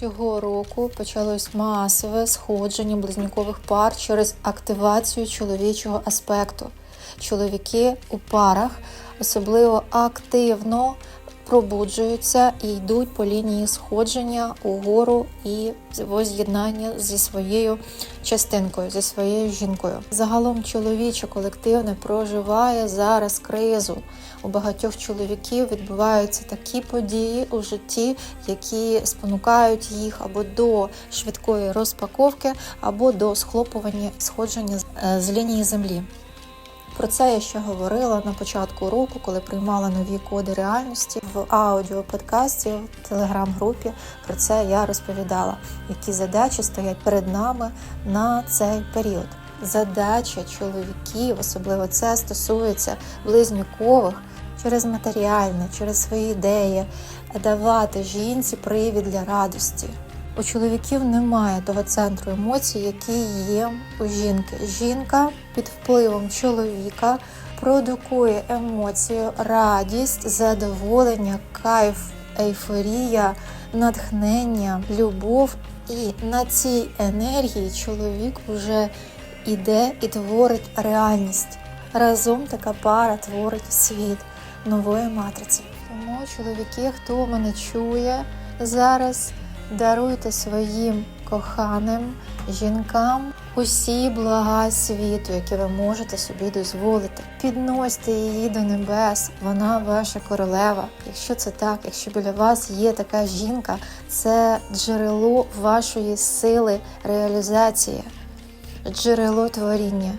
Цього року почалось масове сходження близнюкових пар через активацію чоловічого аспекту. Чоловіки у парах особливо активно пробуджуються і йдуть по лінії сходження угору і воз'єднання зі своєю частинкою, зі своєю жінкою. Загалом чоловіче колективне проживає зараз кризу. У багатьох чоловіків відбуваються такі події у житті, які спонукають їх або до швидкої розпаковки, або до схлопування сходження з- е, з лінії землі. Про це я ще говорила на початку року, коли приймала нові коди реальності в аудіоподкасті в телеграм-групі. Про це я розповідала, які задачі стоять перед нами на цей період. Задача чоловіків, особливо це стосується близнюкових, через матеріальне, через свої ідеї, давати жінці привід для радості. У чоловіків немає того центру емоцій, який є у жінки. Жінка під впливом чоловіка продукує емоцію, радість, задоволення, кайф, ейфорія, натхнення, любов. І на цій енергії чоловік вже іде і творить реальність. Разом така пара творить світ нової матриці. Тому чоловіки, хто мене чує зараз, даруйте своїм коханим жінкам усі блага світу, які ви можете собі дозволити. Підносьте її до небес, вона ваша королева. Якщо це так, якщо біля вас є така жінка, це джерело вашої сили реалізації, джерело творіння.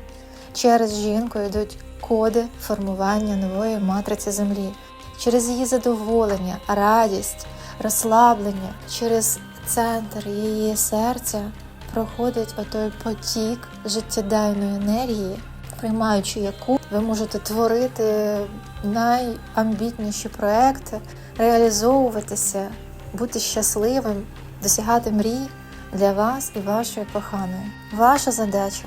Через жінку йдуть коди формування нової матриці землі, через її задоволення, радість, розслаблення, через центр її серця проходить отой потік життєдайної енергії, приймаючи яку ви можете творити найамбітніші проекти, реалізовуватися, бути щасливим, досягати мрій для вас і вашої коханої. Ваша задача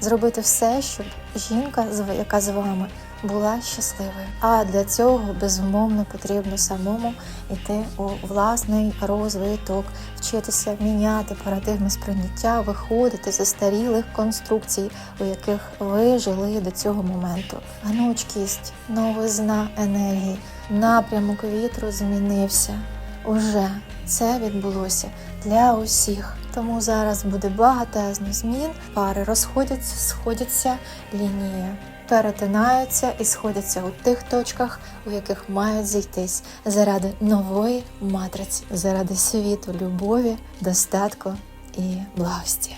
зробити все, щоб жінка, яка з вами, була щасливою. А для цього безумовно потрібно самому йти у власний розвиток, вчитися міняти парадигми сприйняття, виходити з застарілих конструкцій, у яких ви жили до цього моменту. Гнучкість, новизна енергії, напрямок вітру змінився. Уже це відбулося для усіх. Тому зараз буде багатезно змін. Пари розходяться, сходяться, лінії перетинаються і сходяться у тих точках, у яких мають зійтись заради нової матриці, заради світу, любові, достатку і благості.